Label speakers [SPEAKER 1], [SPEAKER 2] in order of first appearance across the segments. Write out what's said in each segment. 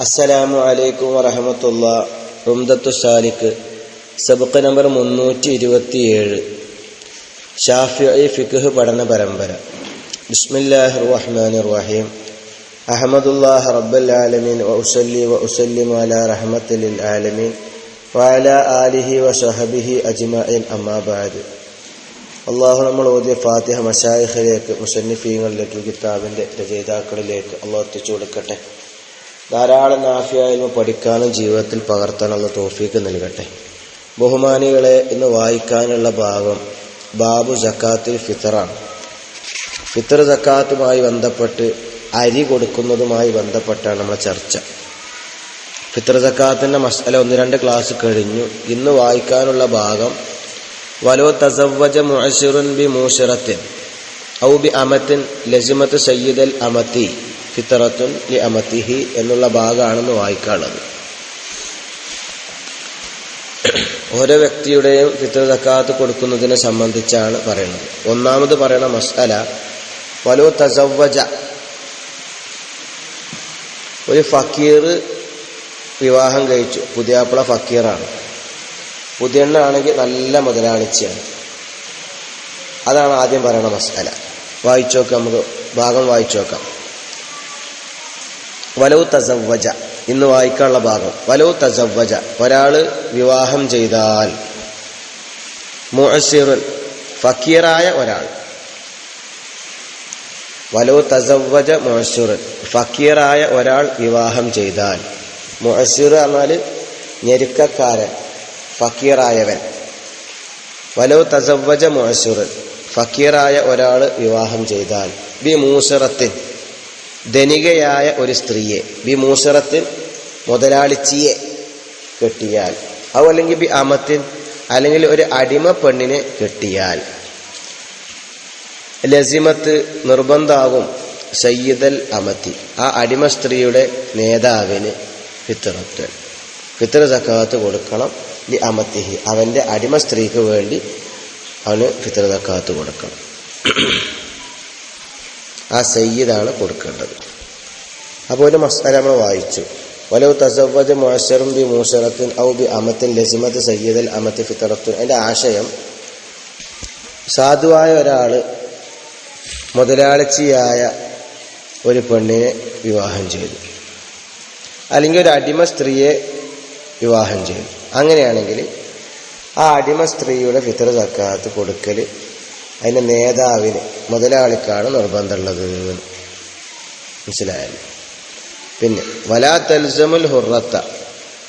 [SPEAKER 1] അസ്സലാമു അലൈക്കും വറഹമത്തുള്ള റുംദത്തു സാലിക്ക്. സബക്ക് നമ്പർ മുന്നൂറ്റി ഇരുപത്തിയേഴ് ഷാഫി ഫിഖ് പഠന പരമ്പര. ബിസ്മില്ലാഹി റഹ്മാൻ റഹീം അഹമ്മദുല്ലാഹ് റബ്ബൽ ആലമീൻ. വഉസല്ലി വഉസല്ലിം അലാ റഹ്മത്തിൽ ആലമീൻ. വാല ആലിഹി വസഹബിഹി അജ്മഇൻ. അമ്മാ ബഅദ്. അള്ളാഹു നമ്മൾ ഓതിയ ഫാത്തിഹ മഷായിഖിലേക്ക് മുസന്നിഫീങ്ങളിലേക്ക് കിതാബിന്റെ രചയിതാക്കളിലേക്ക് അള്ളാഹ് എത്തിച്ചു കൊടുക്കട്ടെ. ധാരാളം നാഫിയായ്മ പഠിക്കാനും ജീവിതത്തിൽ പകർത്താനുള്ള തോഫീക്ക് നൽകട്ടെ. ബഹുമാനികളെ ഇന്ന് വായിക്കാനുള്ള ഭാഗം ബാബു ജക്കാത്തിൽ ഫിത്തറാണ്. ഫിത്തർ ജക്കാത്തുമായി ബന്ധപ്പെട്ട് അരി കൊടുക്കുന്നതുമായി ബന്ധപ്പെട്ടാണ് നമ്മളെ ചർച്ച. ഫിത്തർ ജക്കാത്തിന്റെ മസാല ഒന്ന് രണ്ട് ക്ലാസ് കഴിഞ്ഞു. ഇന്ന് വായിക്കാനുള്ള ഭാഗം വലോ തസവജ മുഅശിറുൻ ബി മൂഷറത്തിൻ ഔ ബി അമത്തിൻ ലസിമത്ത് സയ്യിദൽ അമത്തി. ഫിത്തറത്തുൻ ലി അമത്തിഹി എന്നുള്ള ഭാഗമാണെന്ന് വായിക്കാനുള്ളത്. ഓരോ വ്യക്തിയുടെയും ഫിത്തർ തക്കാത്ത് കൊടുക്കുന്നതിനെ സംബന്ധിച്ചാണ് പറയുന്നത്. ഒന്നാമത് പറയണ മസ്അല വലോ തസവജ ഒരു ഫക്കീർ വിവാഹം കഴിച്ചു. പുതിയാപ്പിള ഫക്കീറാണ്. പുതിയെണ്ണാണെങ്കിൽ നല്ല മുതലാളിച്ചയാണ്. അതാണ് ആദ്യം പറയണ മസാല വായിച്ചു നോക്കാം നമുക്ക് ഭാഗം വായിച്ചു നോക്കാം. വലവ് തസവ്വജ. ഇന്ന് വായിക്കാനുള്ള ഭാഗം. വലവ് തസവ്വജ. ഒരാൾ വിവാഹം ചെയ്താൽ. മുഅസിറുൻ ഫക്കീറായ ഒരാൾ. വലവ് തസവ്വജ മുഅസിറുൻ ഫക്കീറായ ഒരാൾ വിവാഹം ചെയ്താൽ. മുഅസിർ എന്നാൽ ഞെരുക്കക്കാരൻ ഫക്കീറായവൻ. വലവ് തസവ്വജ മുഅസുറൻ ഫക്കീറായ ഒരാൾ വിവാഹം ചെയ്താൽ. ബി മൂസറത്തിൻ. ധനികയായ ഒരു സ്ത്രീയെ ബി മൂസറത്തിൽ മുതലാളിച്ചിയെ കെട്ടിയാൽ അവ അല്ലെങ്കിൽ ബി അമത്തിൽ അല്ലെങ്കിൽ ഒരു അടിമ പെണ്ണിനെ കെട്ടിയാൽ. ലസിമത്ത് നിർബന്ധാകും സയ്യിദൽ അമത്തി ആ അടിമ സ്ത്രീയുടെ നേതാവിന് ഫിത്തറത്ത് ഫിത്തർ സക്കാത്ത് കൊടുക്കണം ലി അമത്തിഹി അവന്റെ അടിമ സ്ത്രീക്ക് വേണ്ടി അവന് ഫിത്തർ സക്കാത്ത് കൊടുക്കണം. ആ സയ്യിദാണ് കൊടുക്കേണ്ടത്. അപ്പോൾ ഒരു മസാല നമ്മൾ വായിച്ചു. വലവ് തസവജ മുഷറും ബി മൂഷറത്തിൻ ഔ ബി അമത്തിൻ ലസിമത്ത് സയ്യിദൽ അമത്ത് ഫിത്തറത്തുൻ എന്റെ ആശയം സാധുവായ ഒരാൾ മുതലാളിച്ചിയായ ഒരു പെണ്ണിനെ വിവാഹം ചെയ്തു. അല്ലെങ്കിൽ ഒരു അടിമ സ്ത്രീയെ വിവാഹം ചെയ്തു. അങ്ങനെയാണെങ്കിൽ ആ അടിമ സ്ത്രീയുടെ ഫിത്തർ സക്കാത്ത് കൊടുക്കൽ അതിന്റെ നേതാവിന് മുതലാളിക്കാണ് നിർബന്ധമുള്ളത്. മനസ്സിലായാലും പിന്നെ വലാ തൽസമുൽ ഹുറത്ത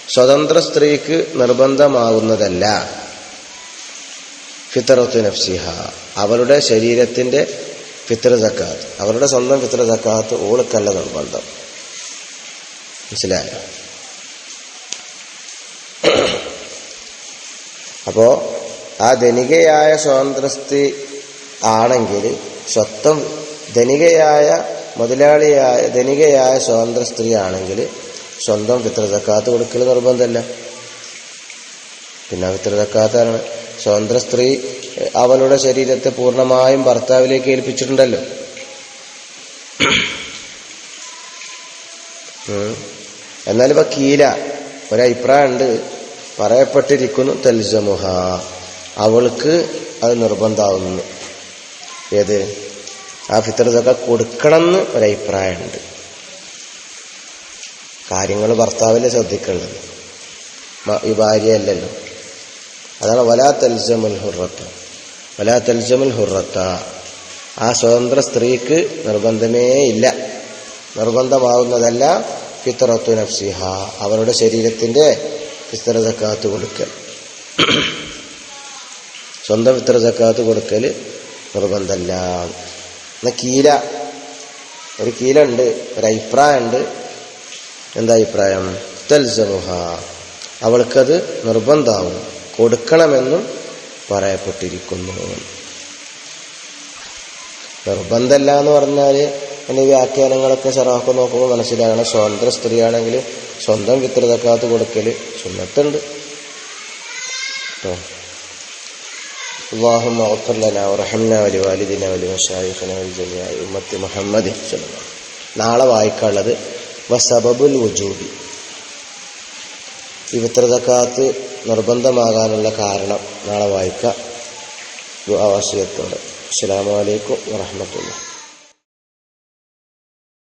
[SPEAKER 1] സ്വതന്ത്ര സ്ത്രീക്ക് നിർബന്ധമാകുന്നതല്ല ഫിത്തറത്തു നഫ്സിഹ അവരുടെ ശരീരത്തിന്റെ ഫിത്ര സക്കാത്ത്. അവരുടെ സ്വന്തം ഫിത്ര സക്കാത്ത് ഓൾക്കല്ല നിർബന്ധം. മനസ്സിലായോ? അപ്പോൾ ആ ധനികയായ സ്വാതന്ത്ര്യസ്ഥി ആണെങ്കിൽ സ്വത്വം ധനികയായ മുതലാളിയായ ധനികയായ സ്വതന്ത്ര സ്ത്രീ ആണെങ്കിൽ സ്വന്തം ഫിത്രതക്കാത്ത് കൊടുക്കൽ നിർബന്ധമല്ല. പിന്നെ ഫിത്രതക്കാത്താണ് സ്വതന്ത്ര സ്ത്രീ അവളുടെ ശരീരത്തെ പൂർണമായും ഭർത്താവിലേക്ക് ഏൽപ്പിച്ചിട്ടുണ്ടല്ലോ. എന്നാലിപ്പോ കീല ഒരഭിപ്രായമുണ്ട്. പറയപ്പെട്ടിരിക്കുന്നു തൽസമുഹ. അവൾക്ക് അത് നിർബന്ധമാവുന്നു. ഏത്? ആ ഫിത്രതൊക്കെ കൊടുക്കണം എന്ന് ഒരഭിപ്രായമുണ്ട്. കാര്യങ്ങൾ ഭർത്താവിനെ ശ്രദ്ധിക്കേണ്ടത്. ഈ ഭാര്യയല്ലല്ലോ. അതാണ് വലാ തൽസമുൽ ഹുറത്ത വലാ തൽസമുൽ ഹുറത്ത ആ സ്വതന്ത്ര സ്ത്രീക്ക് നിർബന്ധമേ ഇല്ല. നിർബന്ധമാവുന്നതല്ല ഫിത്തറത്തു നഫ്സിഹ. അവരുടെ ശരീരത്തിന്റെ ഫിത്രതക്കാത്ത് കൊടുക്കൽ. സ്വന്തം ഫിത്രതക്കാത്ത് കൊടുക്കൽ നിർബന്ധമല്ല എന്നാൽ കീല ഒരു കീല ഉണ്ട് ഒരു അഭിപ്രായമുണ്ട് എന്താ അഭിപ്രായം? തൽസമുഹ അവൾക്കത് നിർബന്ധമാവും. കൊടുക്കണമെന്നും പറയപ്പെട്ടിരിക്കുന്നു. നിർബന്ധമല്ല എന്ന് പറഞ്ഞാൽ എന്റെ വ്യാഖ്യാനങ്ങളൊക്കെ ചെറാക്കെ നോക്കുമ്പോൾ മനസ്സിലാകണം. സ്വതന്ത്ര സ്ത്രീയാണെങ്കിൽ സ്വന്തം വിത്രതക്കാത്ത് കൊടുക്കൽ സുന്നത്തുണ്ട്. കേട്ടോ اللهم اغفر لنا ورحمنا ولوالدنا ولمشايخنا ولجميع أمة محمد നാളെ വായിക്കാനുള്ളത് വസബബുൽ വുജൂബി ഈ ഫിത്ര സക്കാത്ത് നിർബന്ധമാകാനുള്ള കാരണം നാളെ വായിക്കാം ആവാസിയത്തോടെ അസ്സാം വലൈക്കും വാഹമത്തുള്ള